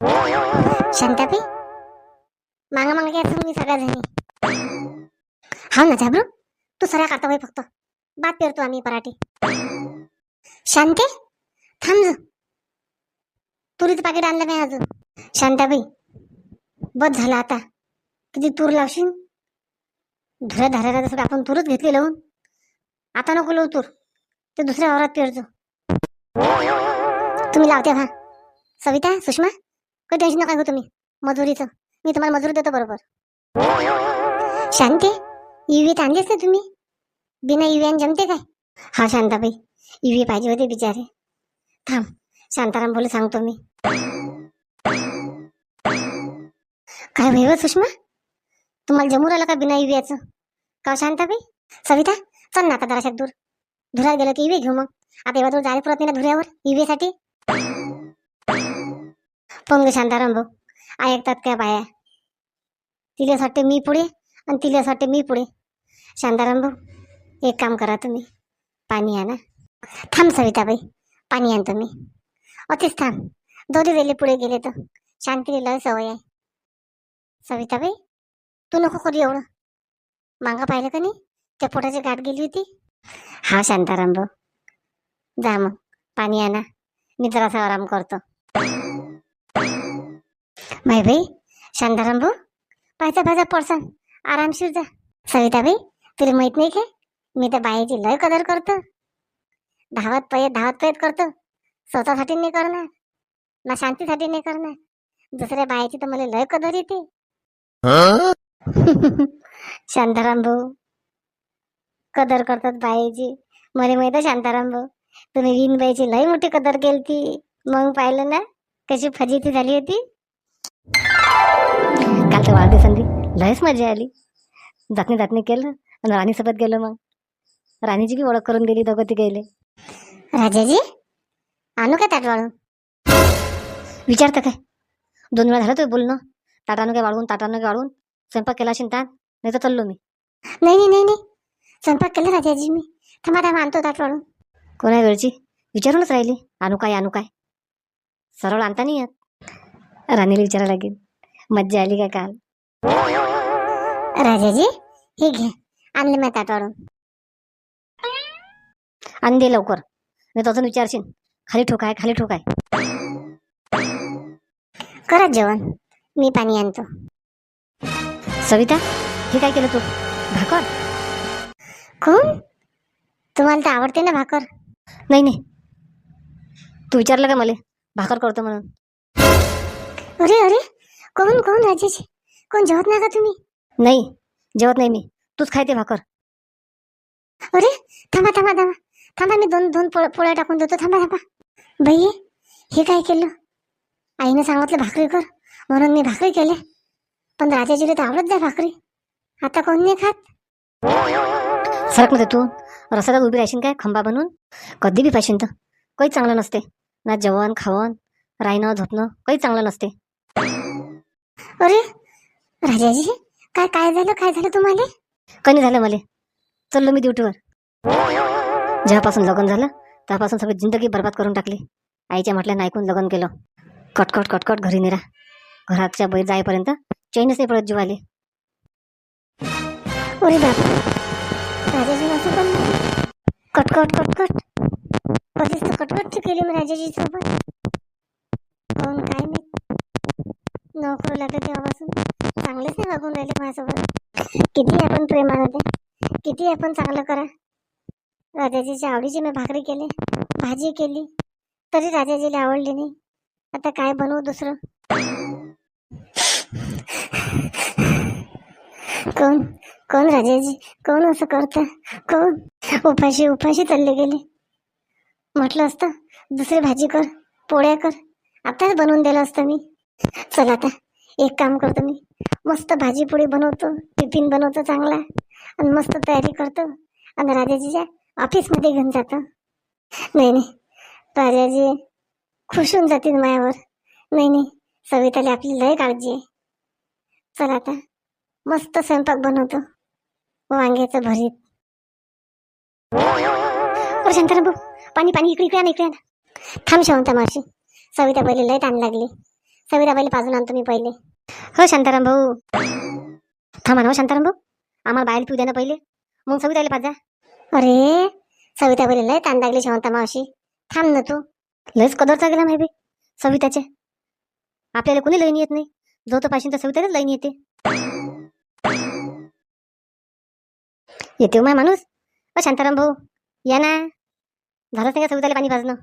शांताबाई? मागा मागा असं मी सगळ्या जणी हा ना झाबरू तू सऱ्या काढता बाई फक्त. बात पेरतो आम्ही पराठी. शांते? थांब तुरीचं पाकिट आणलं नाही अजून. शांताबाई बस झालं आता. किती तूर लावशील? धुऱ्या धाऱ्याला जसं आपण तूरच घेतली लावून. आता नको लावू तूर. ते दुसऱ्या वावरात पेरतो तुम्ही लावते हा सविता सुषमा? काही टेन्शन नका घेऊ तुम्ही? मजुरीचं. मी तुम्हाला मजुरी देतो बरोबर. शांते युवी आणलीच ना तुम्ही? बिना युव्यान जमते काय? हा शांताबाई युवी पाहिजे होते बिचारे. थांब शांताराम बोले सांगतो मी. काय भैव सुषमा? तुम्हाला जमूर राहिलं का बिना युव्याचं का हो शांताबाई? सविता चल ना आता जराशात दूर. धुरात गेलं की युवी घेऊ मग. आता एवढा दूर जायला पुरत नाही ना धुऱ्यावर? युवीसाठी पण ग शांताराम भाऊ ऐकतात काय बाया? तिला असं वाटते मी पुढे आणि तिला असं वाटते मी पुढे. शांताराम भाऊ एक काम करा तुम्ही. पाणी आणा. थांब सविताबाई पाणी आणतो मी अतिच थांब. दोन्ही रेल्वे पुढे गेले तर शांतीला लय सवय आहे. सविताबाई तू नको करू एवढं. मागं पाहिलं का नाही? त्या पोटाची गाठ गेली होती. हा शांताराम भाऊ जा मग पाणी आणा. मी जरासा आराम करतो. माय बाई शांताराम भाऊ पाहिजा पाहिजा पडसान आरामशीर जा. सविताबाई तुला माहीत नाही काय मी त्या बायाची लय कदर करतो. धावत पयत धावत पयत करतो. स्वतःसाठी नाही करणार. ना शांतीसाठी नाही करणार. दुसऱ्या बायाची तर मला लय कदर येते. शांताराम भाऊ कदर करतात बायाची मला माहीत शांताराम भाऊ तुम्ही विनबाईची लय मोठी कदर केली मग पाहिलं ना कशी फजिती झाली होती. काल तर वाढदिवसांनी लयच मजा आली. जातनी जातनी केलं आणि राणीसोबत गेलो मग. राणीची बी ओळख करून दिली दोघं ती गेले राजाजी आणू का ताट वाळून? विचारतं काय? दोन वेळा झालं तुझं बोलणं. ताटानं काय वाळवून ताटानं काय वाळवून? स्वयंपाक केला असेल ताट? नाही तर चाललो मी. नाही नाही नाही नाही. स्वयंपाक केला राजाजी मी. थांबा थांबा आणतो ताट वाळून. कोणा वेळची? विचारूनच राहिली. आणू काय आणू काय? सरळ आणता नाही येत. राणीला विचारायला लागेल. मज्जा आली का काल? राजाजी हे घे. आणले मी ताटवाडून आण दे लवकर. मी तसं विचारशील. खाली ठोकाय खाली ठोकाय. करा जेवण. मी पाणी आणतो. सविता हे काय केलं तू? भाकर? कोण? तुम्हाला तर आवडते ना भाकर. नाही नाही. तू विचारलं का मला? भाकर करतो म्हणून. कोण कोण राजेश? कोण जेवत नाही का तुम्ही? नाही जेवत नाही मी. तूच खायते भाकर. अरे थांबा थांबा थांबा. थांबा मी दोन दोन पोळ- पोळ्या टाकून देतो. थांबा थांबा. बाई हे काय केलं? आईने सांगितलं भाकरी कर. म्हणून मी भाकरी केल्या. पण राजाजीला तर आवडत जाय भाकरी. आता कोण नाही खात? सरकमध्ये तू. रसादात उभी राहशील काय? खंबा बनून कधी बी पाहिशील तर. काही चांगलं नसते. ना जेवण खावण राहणं झोपणं काही चांगलं नसते. अरे राजाजी काय काय झालं काय झालं तुम्हाला? कधी झालं मला. चाललो मी ड्युटीवर जेव्हापासून लग्न झालं तेव्हापासून सगळी जिंदगी बरबाद करून टाकली. आईच्या म्हटल्यानं ऐकून लग्न केलं. कटकट कटकट घरी निरा घराच्या बैल जाईपर्यंत चैनच नाही पडत जीवाले अरे बाप राजाजी असं पण कटकट कटकट. कधीच तर कटकट केली मी राजाजी सोबत काय नाही नोकरू लागले तेव्हापासून. चांगलेच नाही वागून राहिले माझ्यासोबत. किती आपण प्रेमानं ते किती आपण चांगलं करा. राजाजीच्या आवडीची मी भाकरी केली भाजी केली. तरी राजाजीला आवडली नाही. आता काय बनवू दुसरं? कोण? कोण राजाजी? कोण असं करतं? कोण? उपाशी उपाशी चालले गेले. म्हटलं असतं दुसरी भाजी कर पोळ्या कर. आताच बनवून दिलं असतं मी. चल आता एक काम करतो मी. मस्त भाजी पोळी बनवतो टिफिन बनवतो चांगला आणि मस्त तयारी करतो. आणि राजाजीच्या ऑफिसमध्ये घेऊन जातो. नाही नाही. राजाजी खुश होऊन जातील मायावर. नाही नाही. सविताला आपली लय काळजी आहे. चल आता मस्त स्वयंपाक बनवतो. वांग्याचं भरीत. अरे शांताराम भाऊ पाणी पाणी इकडे इकडे ना इकडे ना थांब शांता मावशी. सविता पहिले लय ताण लागली. सविताबाईला पाजून आणतो मी पहिले. हो शांताराम भाऊ. थांबा ना हो शांताराम भाऊ. आम्हाला बाहेर पिऊ द्या ना पहिले. मग सविताईला पाजा. अरे सविताबाईला लय ताण लागली शेवंता मावशी. थांब ना तू. लयच कदरचा गेला माहिती सविताचे. आपल्याला कोणी लईन येत नाही. जो तो पाशी तर सवितालाच लईन येते येते माय माणूस. अ शांताराम भाऊ या ना. झालंच नाही का सविताला पाणी भाजणं?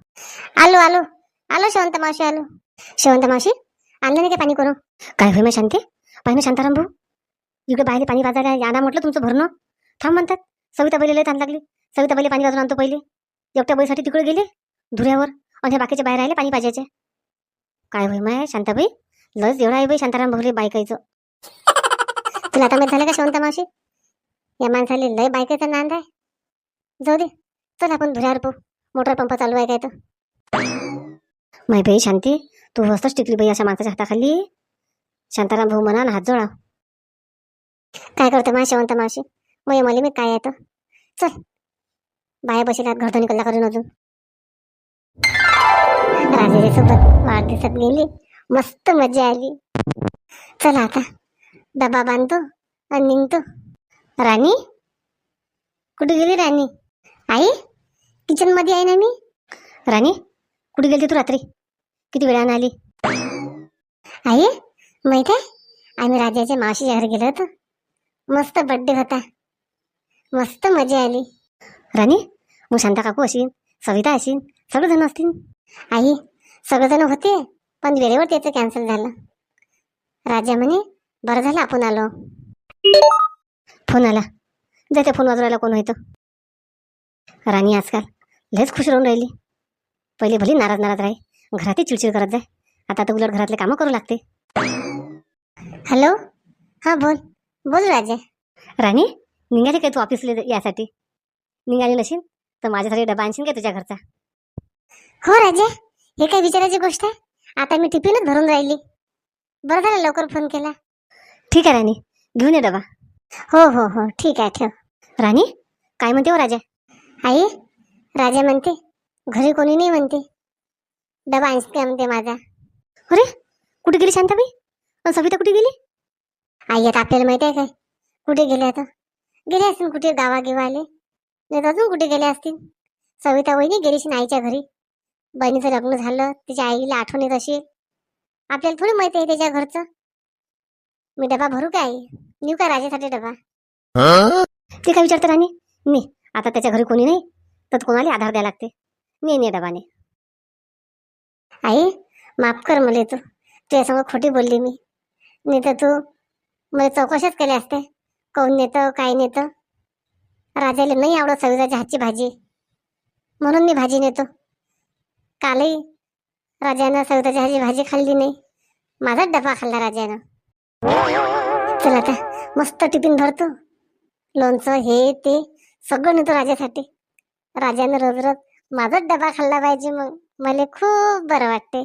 आलो आलो. आलो शेवंत मावशी आलो. शेवंत मावशी आणलं नाही का पाणी करू. काय होय मग शांती? पाहिजे शांताराम भाऊ? इकडे बाहेर पाणी वाजायला आणा म्हटलं तुमचं भरणं? थांब म्हणतात. सविता बैल लय ताण लागली. सविता बैली पाणी वाजून आणतो पहिले. एकट्या बैसाठी तिकडे गेले धुऱ्यावर आणि बाकीचे बाहेर राहिले पाणी पाहिजे काय होय माय शांताबाई? लस एवढा आहे बाई शांताराम भाऊले बायकायचं. तुला आता माहीत झालं का शांता मावशी? या माणसाले लय बायकायचा नांद आहे. जाऊ दे चल आपण धुऱ्यावर पाहू. मोटर पंप चालू आहे काय तर. माय बाई शांती तू मस्तच टिकली बाई अशा माणसाच्या हाताखाली. शांताराम भाऊ म्हणा हात जोडा. काय करतो मा शेवंत मावशी? मग मला मी काय येतं? चल बाया बसेला घरतो निकलला करून अजून. राजेच्या सोबत वाढदिवसात गेली मस्त मजा आली. चला आता डबा बांधतो आणि निघतो. राणी? कुठे गेली राणी? आई किचनमध्ये आहे ना मी? राणी कुठे गेली तू रात्री? किती वेळानं आली? आई माहीत आहे? आम्ही राजाच्या मावशीच्या घरी गेलो होतो. मस्त बड्डे होता. मस्त मजा आली. राणी मग शांता काकू असीन सविता असीन सगळेजण असतील. आई सगळेजण होते पण वेळेवर त्याचं कॅन्सल झालं. राजा म्हणे बरं झालं आपण आलो. फोन आला. जाते फोन वाजवायला कोण होतं राणी आजकाल लयच खुश राहून राहिली. पहिले भली नाराज नाराज राही. घरातही चिडचिड करत जाय आता तर उलट घरातले कामं करू लागते. हॅलो? हा बोल. बोल राजा. राणी निघाली काय तू ऑफिसला यासाठी? निघाली नशील तर माझ्यासाठी डबा आणशील काय तुझ्या घरचा? हो राजा. हे काय विचारायची गोष्ट आहे? आता मी टिफिनच भरून राहिली. बरं झालं लवकर फोन केला. ठीक आहे राणी. घेऊन ये डबा. हो हो हो. ठीक आहे ठेव. राणी काय म्हणते हो राजा? आई राजा म्हणते घरी कोणी नाही म्हणते. डबा आईस्क्रीम म्हणते माझा? अरे कुठे गेली शांताबाई? आणि सविता कुठे गेली? आई आता आपल्याला माहिती आहे काय? कुठे गेले आता? गेले असतील कुठे? गावा गिवा आले नाही अजून कुठे गेले असतील? सविता वहिनी गेली आईच्या घरी. बहिणीचं लग्न झालं तिच्या आईला आठवण येत असेल. आपल्याला थोडी माहिती आहे त्याच्या घरचं. मी डबा भरू काय नेऊ का राजासाठी डबा? ते काय विचारते राणी? मी. आता त्याच्या घरी कोणी नाही. तर कोणाला आधार द्यायला लागते? ने ने डबाने. आई माफ कर मला तू. तुझ्यासमोर खोटी बोलली मी. नाही तर तू मला चौकशाच केल्या असते. कोण नेतं काय नेतं. राजाला नाही आवडत सविताची हातची भाजी. म्हणून मी भाजी नेतो. कालही राजानं सविताची हातची भाजी खाल्ली नाही. माझाच डबा खाल्ला राजानं. चला आता मस्त टिफिन भरतो लोणचं हे ते सगळं नेतो राजासाठी. राजानं रोज रोज माझाच डबा खाल्ला पाहिजे मग. मला खूप बरं वाटते.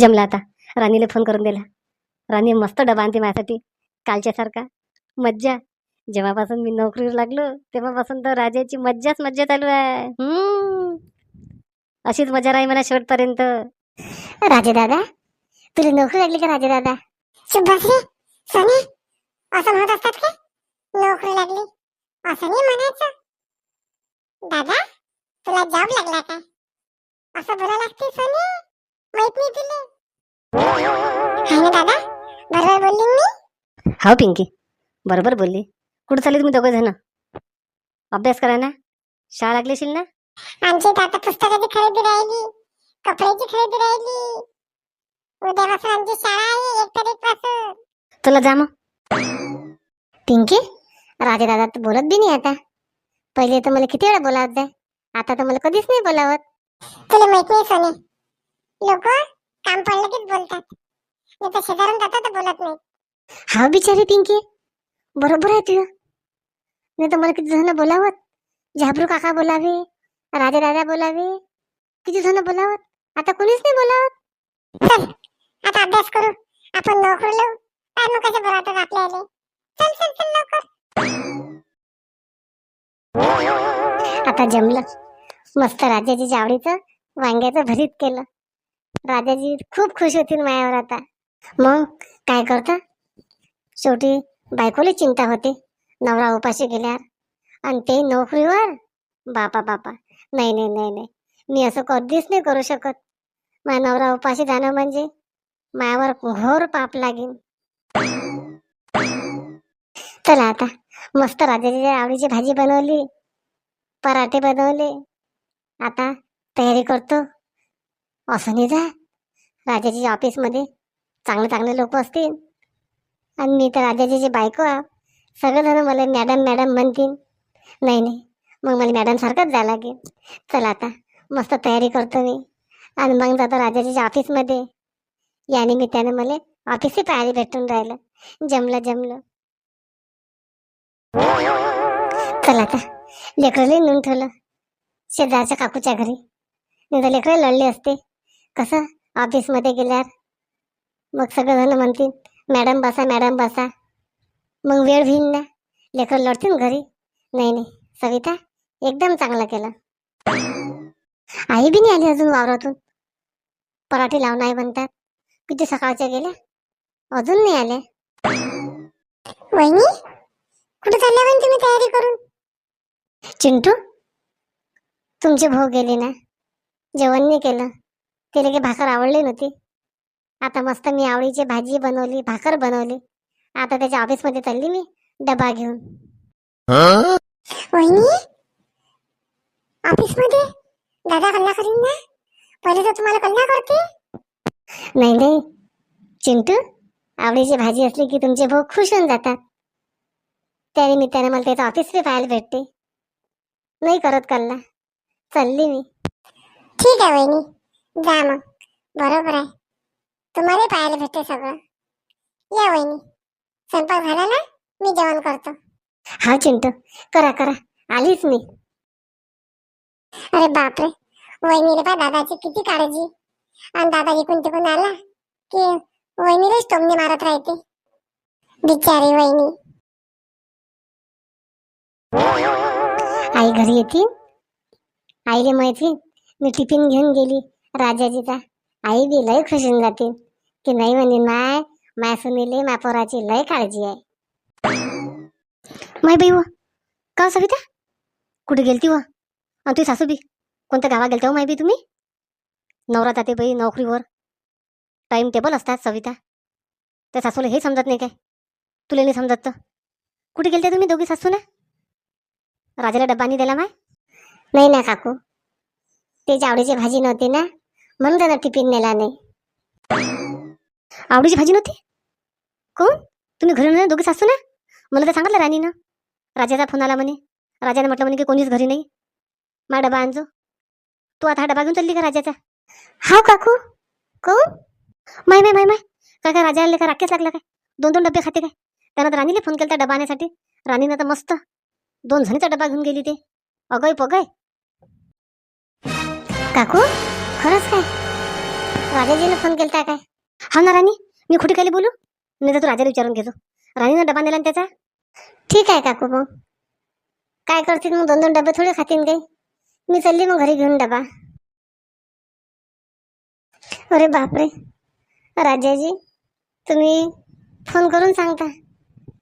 जमला आता. राणीला फोन करून दिला. राणी मस्त डबा आणते माझ्यासाठी. कालच्या सारखा. मज्जा. जेव्हापासून मी नोकरीवर लागलो तेव्हापासून तर राजाची मज्जाच मज्जा चालू आहे. हम्म. अशीच मजा राही मला शेवटपर्यंत. राजे दादा तुला नोकरी लागली का राजे दादा असं म्हणत असतात का? नोकरी लागली. असं नाही म्हणायचं. जॉब लागला काय असं बोला लागते सोनी? माहीत नाही तुला. हाय ना दादा? बरोबर बोलली मी? हो पिंकी. बरोबर बोलली. कुठं चालली तुम्ही दोघं जण? अभ्यास करा ना. शाळा लागली असेल ना? आमची इथं आता पुस्तकाची खरेदी राहिली. कपड्याची खरेदी राहिली. उद्यापासून आमची शाळा आहे एक तारीखपासून चला जा मग. पिंकी राजे दादा तर बोलत बी नाही आता. पहिले तर मला किती वेळा बोलावत जाय? आता तर मला कधीच नाही बोलावत. तुला माहीत नाही सोनी. लोक काम पडलं कीच बोलतात. नाही तर शेजारून जातात तर बोलत नाही. हा बिचारी पिंकी. बरोबर आहे तुझं. नाही तर मला किती जण बोलावत. झाबरू काका बोलावे राजा दादा बोलावे. किती जण बोलावत. आता कोणीच नाही बोलावत. चल आता अभ्यास करू. आपण नोकरी लावू काय मग कसे बोलावतात आपल्याला चल चल चल लवकर. आता जमलं. मस्त राजाची आवडीचं वांग्याचं भरीत केलं. राजाजी खूप खुश होतील मायावर आता. मग काय करता? शेवटी बायकोला चिंता होते. नवरा उपाशी गेल्यावर. आणि ते नोकरीवर? बापा बापा. नाही नाही नाही नाही. मी असं कधीच नाही करू शकत. माझा नवरा उपाशी जाणं म्हणजे मायावर घोर पाप लागेल. चला आता. मस्त राजाची आवडीची भाजी बनवली पराठे बनवले. आता तयारी करतो. असं नाही जा. राजाची ऑफिसमध्ये चांगले चांगले लोक असतील. आणि मी तर राजाची जी बायको आहे सगळेजण मला मॅडम मॅडम म्हणतील. नाही नाही. मग मला मॅडमसारखंच जायला लागेल. चला आता मस्त तयारी करतो मी. आणि मग जातो राजाच्या ऑफिसमध्ये याने मी त्याने मला ऑफिसही पाहायला भेटून राहिलं. जमलं जमलं. चला आता. लेकरले नेऊन ठेवलं. शेजारच्या काकूच्या घरी. नाही तर लेकरं लढले असते. कसं? ऑफिसमध्ये गेल्यावर. मग सगळेजण म्हणतील मॅडम बसा मॅडम बसा. मग वेळ होईन ना. लेकरं लढतील घरी. नाही नाही. सविता एकदम चांगलं केलं. आई बी नाही आली अजून वावरातून. पराठे लावून आहे म्हणतात किती सकाळच्या गेल्या? अजून नाही आल्या. वहिनी कुठे चालल्या वहिनी तुम्ही तयारी करून? चिंटू? तुमचे भाऊ गेले ना. जेवण नाही केलं. ते लगे भाकर आवडली नव्हती. आता मस्त मी आवडीची भाजी बनवली भाकर बनवली. आता त्याच्या ऑफिसमध्ये चालली मी डबा घेऊन. वहिनी? ऑफिसमध्ये दादा कल्ला करीन ना? पहिले तर तुम्हाला कल्ला करते. नाही नाही. चिंटू आवडीची भाजी असली की तुमचे भाऊ खुश होऊन जातात. त्या निमित्ताने मला त्याचं ऑफिस बी पाहायला भेटते. नाही करत कल्ला. चालली मी. ठीक आहे वहिनी. जा मग. बरोबर आहे. तुम्हाला पाहायला भेटते सगळं. या वहिनी. स्वयंपाक झाला ना? मी जेवण करतो. हा चिंटू. करा करा. आलीच मी. अरे बापरे. वहिनीला पा दादाची किती काळजी. आणि दादा इकून तिकून आला की वहिनीलाच टोमणे मारत राहते. बिचारी वहिनी. आई घरी येतील आईले माहिती? मी टिफिन घेऊन गेली राजाजीचा. आई बी लय खुश होऊन जातील की नाही म्हणे माय माय सुनीले माय पोराची लय काळजी आहे. माय बाई व का हो सविता? कुठे गेलती व? आणि तुझी सासू बी कोणत्या गावात गेलते हो माय बी तुम्ही? नवरा जाते बाई नोकरीवर. टाइम टेबल असतात सविता. त्या सासूला हे समजत नाही काय? तुला नाही समजत तर. कुठे गेलते तुम्ही दोघी सासू ना राजाला डब्बा नाही दिला माय? नाही ना काकू. त्याची आवडीची भाजी नव्हती ना. म्हणून त्यानं टिफिन नेला नाही. आवडीची भाजी नव्हती? कोण? तुम्ही घरी नाही दोघे सासू ना? मला तर सांगितलं राणीनं राजाचा फोन आला म्हणे. राजाने म्हटलं म्हणे की कोणीच घरी नाही. मा डबा आणजो. तू आता हा डबा घेऊन चालली का राजाचा? हाव काकू. कोण? माय माय माय माय. काय काय राजाला का राखेच लागला काय? दोन दोन डबे खाते काय? त्यानं राणीला फोन केला डबा आणण्यासाठी राणीनं तर मस्त दोन जणीचा डबा घेऊन गेली ते. अगय पगय. काकू खरंच काय? राजाजीने फोन केलता काय? हा ना राणी मी कुठे खाली बोलू? नाही तर तू राजाला विचारून घेतो. राणीनं डबा नेला त्याचा? ठीक आहे काकू मग काय करतील मग? दोन दोन डबे थोडे खातील काही मी चालली मग घरी घेऊन डबा. अरे बापरे. राजाजी तुम्ही फोन करून सांगता.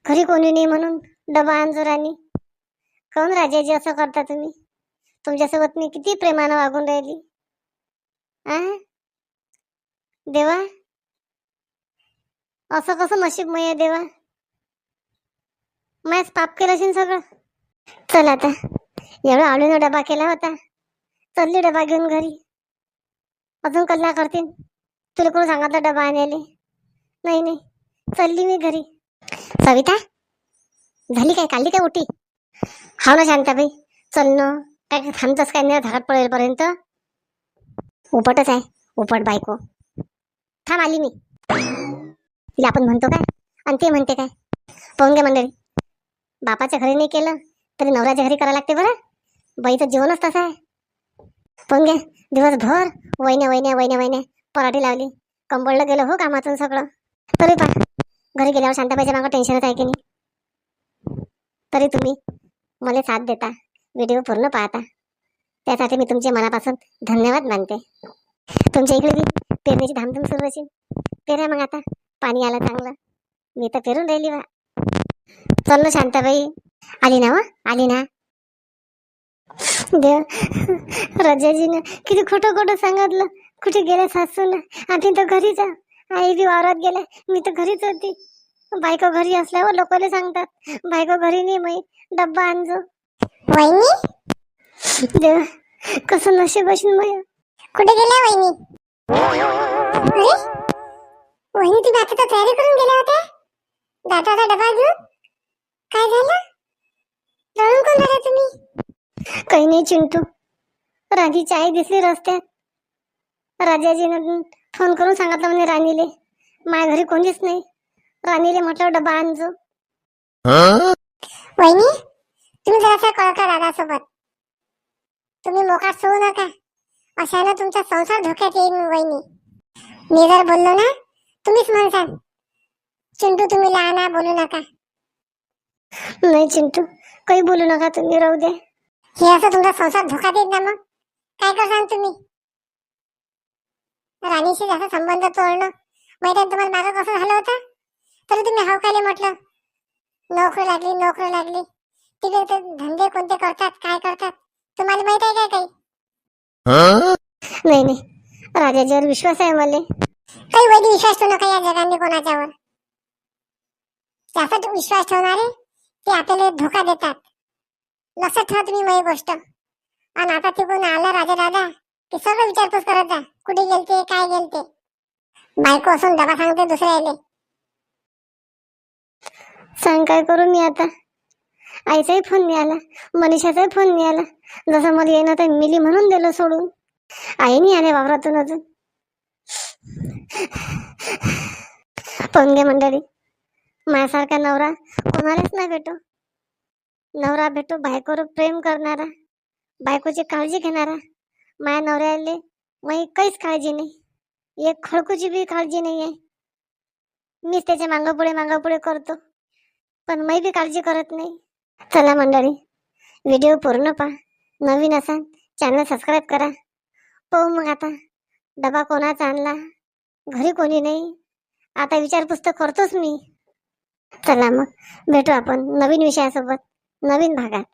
घरी कोणी नाही म्हणून डबा आणजो राणी. काऊन राजाजी असं करता तुम्ही? तुमच्यासोबत मी किती प्रेमानं वागून राहिली? आ? देवा? असं कसं नशीब मय देवा? मॅच पाप केलं असेल सगळं. चल आता. एवढा आवडीनं डबा केला होता. चलली डबा घेऊन घरी. अजून कल्ला करतील तुला कोण सांगितलं डबा आणायला? नाही नाही. चलली मी घरी. सविता? झाली काय? काढली काय उठी हाव ना शांताबाई. चल ना. काय थांबतच काय नाही धाकट पडेलपर्यंत उपटच आहे. उपट बायको. थांब आली मी. तिला आपण म्हणतो काय? आणि ते म्हणते काय? पाहून घ्या मंडळी. बापाच्या घरी नाही केलं तरी नवऱ्याच्या घरी करावं लागते बरं. बाईचं जीवनच तसं आहे. पाहून घ्या दिवसभर वहिन्या वहिन्या वैन्या वहिन्या पराठी लावली. कंबळलं गेलं हो कामातून सगळं. तरी पा घरी गेल्यावर शांताबाईच्या मागं टेन्शनच आहे की नाही? तरी तुम्ही मला साथ देता. व्हिडिओ पूर्ण पाहता. त्यासाठी मी तुमचे मनापासून धन्यवाद मानते. तुमच्या इकडे बी पेरणीची धामधूम सुरू असेल. पेरा मग आता. पाणी आलं चांगलं. मी तर फिरून राहिली बा. चल ना शांताबाई. आली ना वा आली ना? देव. रजाजीनं किती खोटं खोटं सांगितलं. कुठे गेल्या सासून? आणखी तर घरीच आई बी वावरात गेल्या. मी तर घरीच होती. बायको घरी असल्यावर लोकांना सांगतात. बायको घरी नाही मी डब्बा आणजो. वहिनी? देव कसं नशीब असेल माय कुठे गेल्या वहिनी? अरे? वहिनी तुम्ही आता तर तयारी करून गेल्या होत्या? दादाचा डबा घेऊन? काय झालं? रडून कोण राहिले तुम्ही? काही नाही चिंटू. राणीची आई दिसली रस्त्यात. राजाजीनं फोन करून सांगितलं म्हणे राणीले. माझ्या घरी कोणीच नाही. राणीले म्हटलं डबा आणजो. वहिनी तुम्ही जरासा कळका दादासोबत. तुम्ही मोकाट सोडू नका. अशानं तुमचा संसार धोक्यात येईल वहिनी. मी जर बोललो ना तुम्हीच म्हणसाल चिंटू तुम्ही लहान बोलू नका. नाही चिंटू काही बोलू नका तुम्ही राहू द्या. हे असं तुमचा संसार धोक्यात येईल ना मग? काय करसान तुम्ही? राणीशी जास्त संबंध तोडणं. माहिती आहे तुम्हाला मागं कसं झालं होतं? तरी तुम्ही हावकाले म्हटलं. नोकरी लागली नोकरी लागली. तिथे ते धंदे कोणते करतात काय करतात? तुम्हाला माहीत आहे काय काही? नाही नाही. राजाजीवर विश्वास आहे मला. काही वैधी विश्वास ठेवू नका या जगाने कोणाच्यावर. जास्त विश्वास ठेवणारे ते आपल्याला धोका देतात. लक्षात ठेवा तुम्ही माझी गोष्ट. आणि आता तिकडून आला राजा दादा की सगळं विचारपूस करत जा. कुठे गेलते काय गेलते? बायको असून डबा सांगते दुसऱ्याले. सांग काय करू मी आता? आईचाही फोन नाही आला मनीषाचाही फोन नाही आला जसं मला येणार तर मिली म्हणून दिलं सोडून. आई नाही आले वावरातून अजून. पण घे मंडळी. माझ्यासारखा नवरा कोणालाच नाही भेटो. नवरा भेटो बायकोवर प्रेम करणारा बायकोची काळजी घेणारा. माया नवऱ्याले मग काहीच काळजी नाही. एक खडकूची बी काळजी नाही आहे मीच त्याच्या मागं पुढे मागं पुढे करतो. पण मी बी काळजी करत नाही. चला मंडळी व्हिडिओ पूर्ण पहा. नवीन असाल चॅनल सबस्क्राईब करा. पाहू मग आता डबा कोणाचा आणला? घरी कोणी नाही? आता विचारपूस तर करतोच मी. चला मग भेटू आपण नवीन विषयासोबत नवीन भागात.